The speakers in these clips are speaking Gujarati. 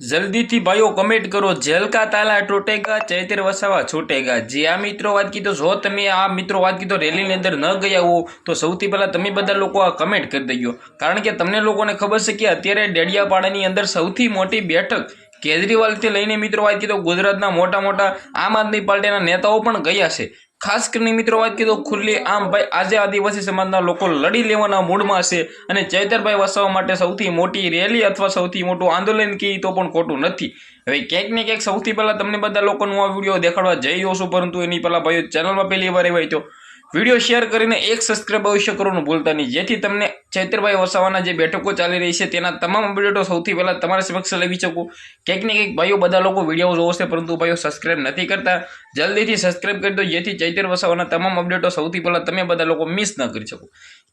જલ્દીથી ભાઈઓ કમેન્ટ કરો. જેલકા તાલા તૂટેગા, ચૈતર વસાવા છૂટેગા. જે આ મિત્રો, વાત કીધો, જો તમે આ મિત્રો વાત કીધો, રેલીની અંદર ન ગયા હો, તો સૌથી પહેલાં તમે બધા લોકો આ કમેન્ટ કરી દેજો. કારણ કે તમને લોકોને ખબર છે કે અત્યારે ડેડિયાપાડાની અંદર સૌથી મોટી બેઠક કેજરીવાલથી લઈને મિત્રો વાત કીધો, ગુજરાતના મોટા મોટા આમ આદમી પાર્ટીના નેતાઓ પણ ગયા છે. ખાસ કરીને મિત્રો વાત કીધો, ખુલ્લી આમ ભાઈ આજે આદિવાસી સમાજના લોકો લડી લેવાના મૂડમાં છે અને ચૈતરભાઈ વસાવા માટે સૌથી મોટી રેલી અથવા સૌથી મોટું આંદોલન કહીએ તો પણ ખોટું નથી. હવે ક્યાંક ને ક્યાંક સૌથી પહેલાં તમને બધા લોકોનું આ વીડિયો દેખાડવા જઈ રહ્યો છું, પરંતુ એની પહેલાં ભાઈઓ ચેનલમાં પહેલી વાર એવાય તો વીડિયો શેર કરીને એક સબસ્ક્રાઈબ અવશ્ય કરવાનું ભૂલતા નહીં. જેથી તમને ચૈતરભાઈ વસાવાના જે બેઠકો ચાલી રહી છે, તેના તમામ અપડેટો સૌથી પહેલાં તમારા સમક્ષ લેવી શકું. ક્યાંક ને ક્યાંક ભાઈઓ બધા લોકો વીડિયો જોવો છે, પરંતુ ભાઈઓ સબસ્ક્રાઈબ નથી કરતા. જલ્દીથી સબસ્ક્રાઈબ કરી દો, જેથી ચૈતર વસાવાના તમામ અપડેટો સૌથી પહેલાં તમે બધા લોકો મિસ ન કરી શકો.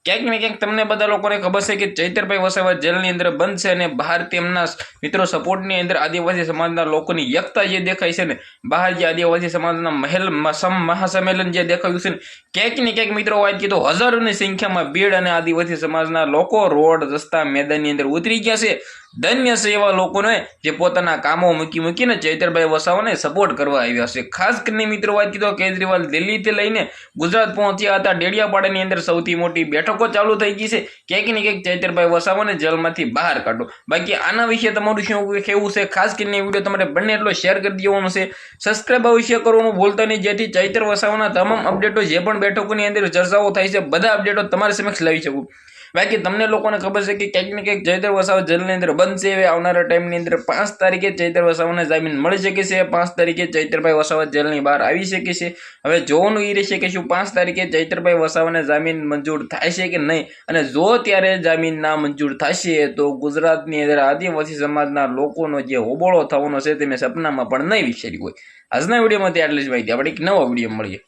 ક્યાંક ને ક્યાંક તમને બધા લોકોને ખબર છે કે ચૈતરભાઈ વસાવા જેલની અંદર બંધ છે અને બહાર તેમના મિત્રો સપોર્ટની અંદર આદિવાસી સમાજના લોકોની એકતા જે દેખાય છે ને, બહાર જે આદિવાસી સમાજના મહેલ, સમ, મહાસંમેલન જે દેખાયું છે ને, ક્યાંક ને ક્યાંક મિત્રો વાત કીધો હજારોની સંખ્યામાં ભીડ અને આદિવાસી સમાજના લોકો રોડ, રસ્તા, મેદાનની અંદર ઉતરી ગયા છે. ધન્ય છે એવા લોકોને જે પોતાના કામો મૂકી મૂકીને ચૈતરભાઈ વસાવાને સપોર્ટ કરવા આવ્યા છે. ખાસ કરીને મિત્રો વાત કીધો કેજરીવાલ દિલ્હીથી લઈને ગુજરાત પહોંચ્યા હતા. ડેડિયાપાડાની અંદર સૌથી મોટી બેઠકો ચાલુ થઈ ગઈ છે. ક્યાંક ને ક્યાંક ચૈતરભાઈ વસાવાને જેલમાંથી બહાર કાઢો. બાકી આના વિશે તમારું શું કહેવું છે? ખાસ કરીને વીડિયો તમારે બંને એટલો શેર કરી દેવાનો છે. સબસ્ક્રાઈબ અવશ્ય કરવાનું ભૂલતા નહીં. જેથી ચૈતર વસાવાના તમામ અપડેટો જે પણ બેઠકોની અંદર ચર્ચાઓ થાય છે, બધા અપડેટો તમારી સમક્ષ લાવી શકું. બાકી તમને લોકોને ખબર છે કે ક્યાંક ને ક્યાંક ચૈતર વસાવા જેલની અંદર બંધ છે આવનારા ટાઈમની અંદર પાંચ તારીખે ચૈતર વસાવાને જામીન મળી શકે છે. પાંચ તારીખે ચૈતરભાઈ વસાવા જેલની બહાર આવી શકે છે. હવે જોવાનું એ રહેશે કે શું પાંચ તારીખે ચૈતરભાઈ વસાવાને જામીન મંજૂર થાય છે કે નહીં? અને જો ત્યારે જામીન ના મંજૂર થશે, તો ગુજરાતની અંદર આદિવાસી સમાજના લોકોનો જે હોબળો થવાનો છે તે મેં સપનામાં પણ નહીં વિચાર્યું હોય. આજના વિડીયોમાં આટલી જ માહિતી. આપણે એક નવો વીડિયો મળીએ.